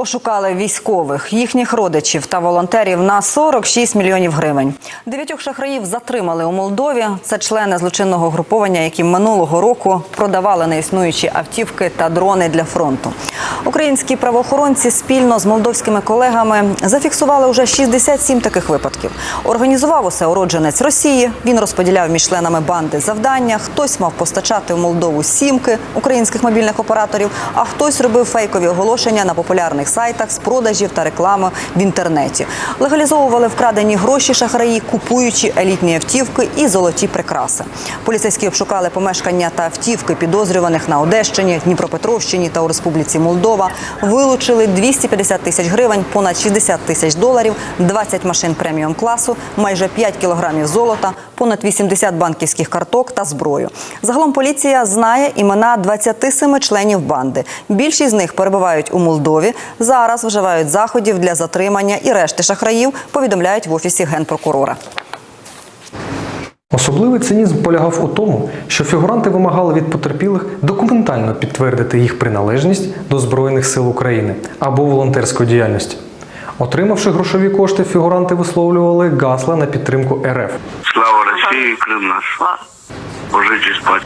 Ошукали військових, їхніх родичів та волонтерів на 46 мільйонів гривень. Дев'ятьох шахраїв затримали у Молдові. Це члени злочинного груповання, які минулого року продавали неіснуючі автівки та дрони для фронту. Українські правоохоронці спільно з молдовськими колегами зафіксували вже 67 таких випадків. Організував усе уродженець Росії. Він розподіляв між членами банди завдання. Хтось мав постачати в Молдову сімки українських мобільних операторів, а хтось робив фейкові оголошення на популярних сайтах з продажів та реклами в інтернеті. Легалізовували вкрадені гроші шахраї, купуючи елітні автівки і золоті прикраси. Поліцейські обшукали помешкання та автівки підозрюваних на Одещині, Дніпропетровщині та у Республіці Молдова. Вилучили 250 тисяч гривень, понад 60 тисяч доларів, 20 машин преміум класу, майже 5 кілограмів золота, понад 80 банківських карток та зброю. Загалом поліція знає імена 27 членів банди. Більшість з них перебувають у Молдові. Зараз вживають заходів для затримання і решти шахраїв. Повідомляють в офісі генпрокурора. Особливий цинізм полягав у тому, що фігуранти вимагали від потерпілих документально підтвердити їх приналежність до Збройних сил України або волонтерської діяльності. Отримавши грошові кошти, фігуранти висловлювали гасла на підтримку РФ. Слава России, Крым наш. Ложитесь спать.